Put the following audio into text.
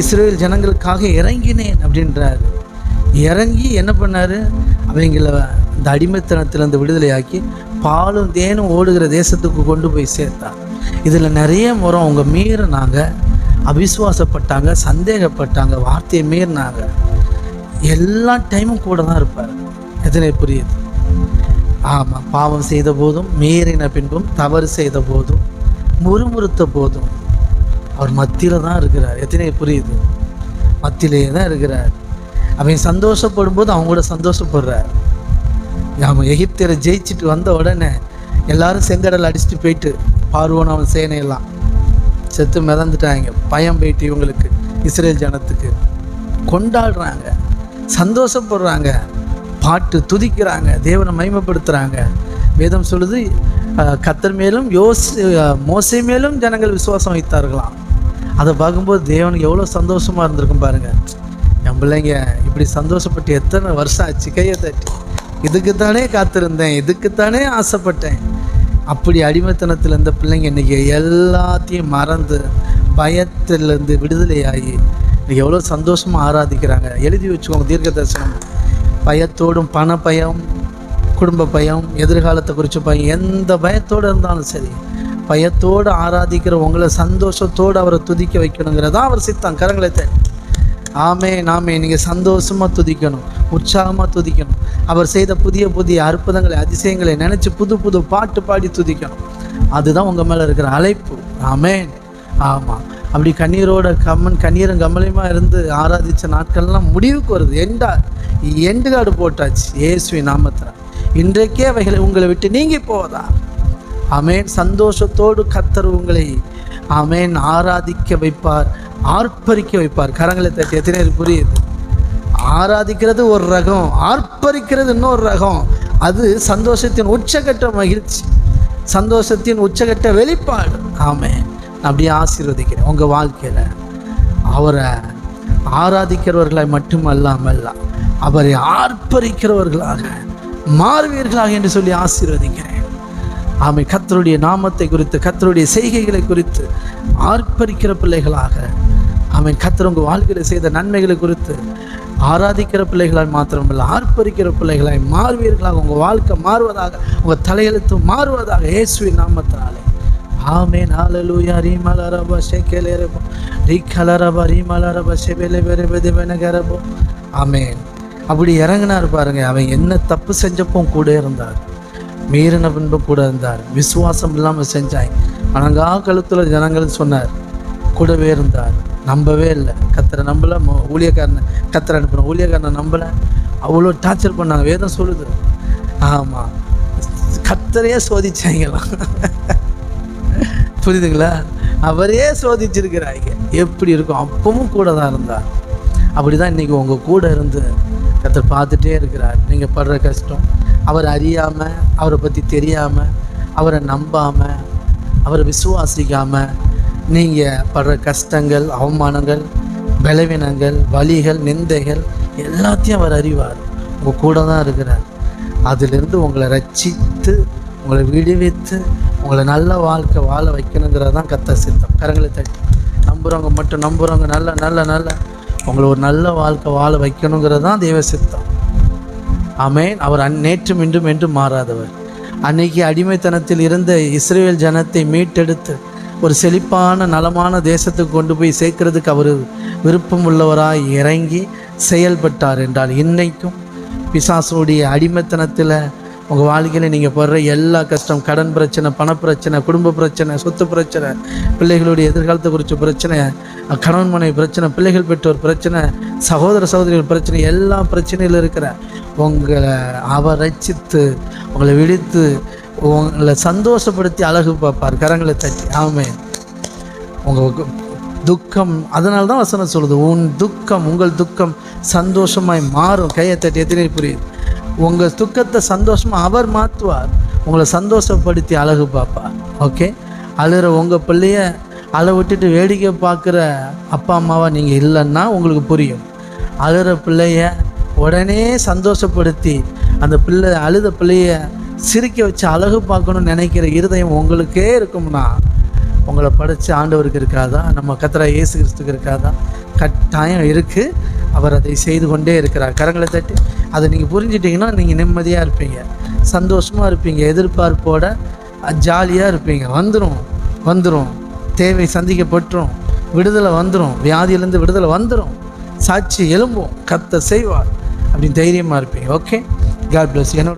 Israel ஜனங்களுக்காக இறங்கினேன் அப்படின்றார். இறங்கி என்ன பண்ணார்? அவங்கள இந்த அடிமைத்தனத்திலேருந்து விடுதலையாக்கி பாலும் தேனும் ஓடுகிற தேசத்துக்கு கொண்டு போய் சேர்த்தார். இதில் நிறைய முறை அவங்க மீறினாங்க. அவிசுவாசப்பட்டாங்க சந்தேகப்பட்டாங்க வார்த்தையை மீறினாங்க. எல்லா டைமும் கூட தான் இருப்பார். எத்தனை புரியுது? ஆமாம் பாவம் செய்த போதும் மீறின பின்பும் தவறு செய்த போதும் முறுமுறுத்த போதும். அவர் மத்தியில் தான் இருக்கிறார். எத்தனை புரியுது? மத்தியிலேயே தான் இருக்கிறார். அவன் சந்தோஷப்படும் போது அவங்க கூட சந்தோஷப்படுறார். நாம் எகிப்தியரை ஜெயிச்சுட்டு வந்த உடனே எல்லாரும் செங்கடல் அடிச்சுட்டு போயிட்டு பார்வோன் அவன் சேனையெல்லாம் செத்து மிதந்துட்டாங்க. பயம் போயிட்டு இவங்களுக்கு இஸ்ரேல் ஜனத்துக்கு. கொண்டாடுறாங்க. சந்தோஷப்படுறாங்க. பாட்டு துதிக்கிறாங்க. தேவனை மகிமைப்படுத்துகிறாங்க வேதம் சொல்லுது கத்தர் மேலும் யோசி மோசை மேலும் ஜனங்கள் விசுவாசம் வைத்தார்களாம். அதை பார்க்கும்போது தேவனுக்கு எவ்வளோ சந்தோஷமாக இருந்திருக்கும் பாருங்கள் என் பிள்ளைங்க இப்படி சந்தோஷப்பட்டு எத்தனை வருஷம் ஆச்சு கையை தட்டி. இதுக்குத்தானே காத்திருந்தேன் இதுக்குத்தானே ஆசைப்பட்டேன். அப்படி அடிமைத்தனத்தில் இருந்த பிள்ளைங்க இன்னைக்கு எல்லாத்தையும் மறந்து பயத்திலேருந்து விடுதலையாகி இன்றைக்கி எவ்வளோ சந்தோஷமாக ஆராதிக்கிறாங்க. எழுதி வச்சுக்கோங்க தீர்க்க தரிசனம். பயத்தோடும் பண பயம் குடும்ப பயம் எதிர்காலத்தை குறித்த பயம் எந்த பயத்தோடு இருந்தாலும் சரி. பயத்தோடு ஆராதிக்கிற உங்களை சந்தோஷத்தோடு அவரை துதிக்க வைக்கணுங்கிறதா அவர் சித்தம். கரங்களை ஆமே நாமே நீங்கள் சந்தோஷமாக துதிக்கணும் உற்சாகமாக துதிக்கணும். அவர் செய்த புதிய புதிய அற்புதங்களை அதிசயங்களை நினச்சி புது புது பாட்டு பாடி துதிக்கணும். அதுதான் உங்கள் மேலே இருக்கிற அழைப்பு. ஆமேன். ஆமாம் அப்படி கண்ணீரோட கம்மன் கண்ணீரும் கம்மலையுமா இருந்து ஆராதித்த நாட்கள்லாம் முடிவுக்கு வருது. எண்டா எண்டு காடு போட்டாச்சு. ஏசுவி நாமத்தில். இன்றைக்கே அவைகளை உங்களை விட்டு நீங்கி போவதா? ஆமேன். சந்தோஷத்தோடு கத்தர் உங்களை ஆமேன் ஆராதிக்க வைப்பார் ஆர்ப்பரிக்க வைப்பார். கரங்களை தட்டி எத்தனை புரியுது? ஆராதிக்கிறது ஒரு ரகம் ஆர்ப்பரிக்கிறது இன்னொரு ரகம். அது சந்தோஷத்தின் உச்சகட்ட மகிழ்ச்சி சந்தோஷத்தின் உச்சகட்ட வெளிப்பாடு. ஆமேன். அப்படியே ஆசீர்வதிக்கிறேன். உங்கள் வாழ்க்கையில் அவரை ஆராதிக்கிறவர்களாய் மட்டுமல்லாமல் அவரை ஆர்ப்பரிக்கிறவர்களாக மாறுவீர்களாக என்று சொல்லி ஆசீர்வதிக்கிறேன். ஆமை கத்தருடைய நாமத்தை குறித்து கத்தருடைய செய்கைகளை குறித்து ஆர்ப்பரிக்கிற பிள்ளைகளாக. ஆமை கத்தர் உங்கள் வாழ்க்கையில் செய்த நன்மைகளை குறித்து ஆராதிக்கிற பிள்ளைகளாய் மாத்திரமல்ல ஆர்ப்பரிக்கிற பிள்ளைகளாய் மாறுவீர்களாக. உங்கள் வாழ்க்கை மாறுவதாக உங்கள் தலையெழுத்து மாறுவதாக இயேசுவி நாமத்தினாலே ஆமே ஹalleluya ரீமலரப ஷெகெலரப ரீகலரப ரீமலரப ஷெபெலே பெரப தேவனகரப ஆமென். அப்படி இறங்கினார் பாருங்க அவன் என்ன தப்பு செஞ்சப்போ கூட இருந்தார். மீறின பின்பு கூட இருந்தார். விசுவாசம் இல்லாமல் செஞ்சாய். வணங்கா கழுத்தில் ஜனங்கள் சொன்னார் கூடவே இருந்தார். நம்பவே இல்லை. கத்தரை நம்பலை மோ- ஊழியக்காரனை கத்தரை அனுப்பின ஊழியக்காரனை நம்பலை. அவ்வளோ டார்ச்சர் பண்ணாங்க. வேதம் சொல்லுது. ஆமாம் கத்தரையே சோதிச்சாங்களாம் புரியுதுங்களா? அவரே சோதிச்சிருக்கிறாங்க. எப்படி இருக்கும்? அப்பவும் கூட தான் இருந்தார். அப்படி தான் இன்றைக்கி உங்கள் கூட இருந்து கத்தர் பார்த்துட்டே இருக்கிறார். நீங்கள் படுற கஷ்டம். அவர் அறியாமல் அவரை பற்றி தெரியாமல் அவரை நம்பாமல் அவரை விசுவாசிக்காமல் நீங்கள் படுற கஷ்டங்கள் அவமானங்கள் பலவீனங்கள் வலிகள் நிந்தைகள் எல்லாத்தையும் அவர் அறிவார். உங்கள் கூட தான் இருக்கிறார். அதிலிருந்து உங்களை ரட்சித்து உங்களை விடுவித்து உங்களை நல்ல வாழ்க்கை வாழ வைக்கணுங்கிறது தான் கத்த சித்தம். கரங்களை தட்டி. நம்புகிறவங்க மட்டும் நம்புகிறவங்க நல்ல நல்ல நல்ல. உங்களை ஒரு நல்ல வாழ்க்கை வாழ வைக்கணுங்கிறது தான் தெய்வ சித்தம். அமேன் அவர் அன் நேற்றும் இன்றும் என்றும் மாறாதவர். அன்னைக்கு அடிமைத்தனத்தில் இருந்த இஸ்ரேல் ஜனத்தை மீட்டெடுத்து ஒரு செழிப்பான நலமான தேசத்துக்கு கொண்டு போய் சேர்க்கறதுக்கு அவர் விருப்பம் உள்ளவராய் இறங்கி செயல்பட்டார் என்றால் இன்னைக்கும் பிசாசுடைய அடிமைத்தனத்தில் உங்கள் வாழ்க்கையில் நீங்கள் படுற எல்லா கஷ்டம் கடன் பிரச்சனை பணப்பிரச்சனை குடும்ப பிரச்சனை சொத்து பிரச்சனை பிள்ளைகளுடைய எதிர்காலத்தை குறித்த பிரச்சனை கணவன் மனைவி பிரச்சனை பிள்ளைகள் பெற்றோர் பிரச்சனை சகோதர சகோதரிகள் பிரச்சனை எல்லா பிரச்சனையில் இருக்கிற உங்களை அவர் உங்களை விடுத்து உங்களை சந்தோஷப்படுத்தி அழகு பார்ப்பார் கரங்களை தட்டி. ஆமே உங்கள் துக்கம் அதனால தான் வசனம் சொல்லுது உன் துக்கம் உங்கள் துக்கம் சந்தோஷமாய் மாறும். கையை தட்டி எத்தனை புரியுது? உங்கள் துக்கத்தை சந்தோஷமாக அவர் மாற்றுவார் உங்களை சந்தோஷப்படுத்தி அழகு பார்ப்பார். ஓகே? அழுகிற உங்கள் பிள்ளைய அழ விட்டுட்டு வேடிக்கை பார்க்குற அப்பா அம்மாவை நீங்கள் இல்லைன்னா உங்களுக்கு புரியும். அழுகிற பிள்ளைய உடனே சந்தோஷப்படுத்தி அந்த பிள்ளை அழுத பிள்ளைய சிரிக்க வச்சு அழகு பார்க்கணும்னு நினைக்கிற இருதயம் உங்களுக்கே இருக்கும்னா உங்களை படைச்ச ஆண்டவருக்கு இருக்காதா? நம்ம கத்திர இயேசு கிறிஸ்துக்கு இருக்காதா? கட்டாயம் இருக்குது அவர் அதை செய்து கொண்டே இருக்கிறார். கரங்களை தட்டி அதை நீங்கள் புரிஞ்சிட்டிங்கன்னா நீங்கள் நிம்மதியாக இருப்பீங்க. சந்தோஷமாக இருப்பீங்க. எதிர்பார்ப்போட ஜாலியாக இருப்பீங்க. வந்துடும் வந்துடும் தேவை சந்திக்கப்பட்டுரும். விடுதலை வந்துடும் வியாதியிலேருந்து விடுதலை வந்துடும் சாட்சி எலும்பும் கத்த செய்வார். அப்படின்னு தைரியமாக இருப்பீங்க ஓகே காட் பிளஸ் என்னோட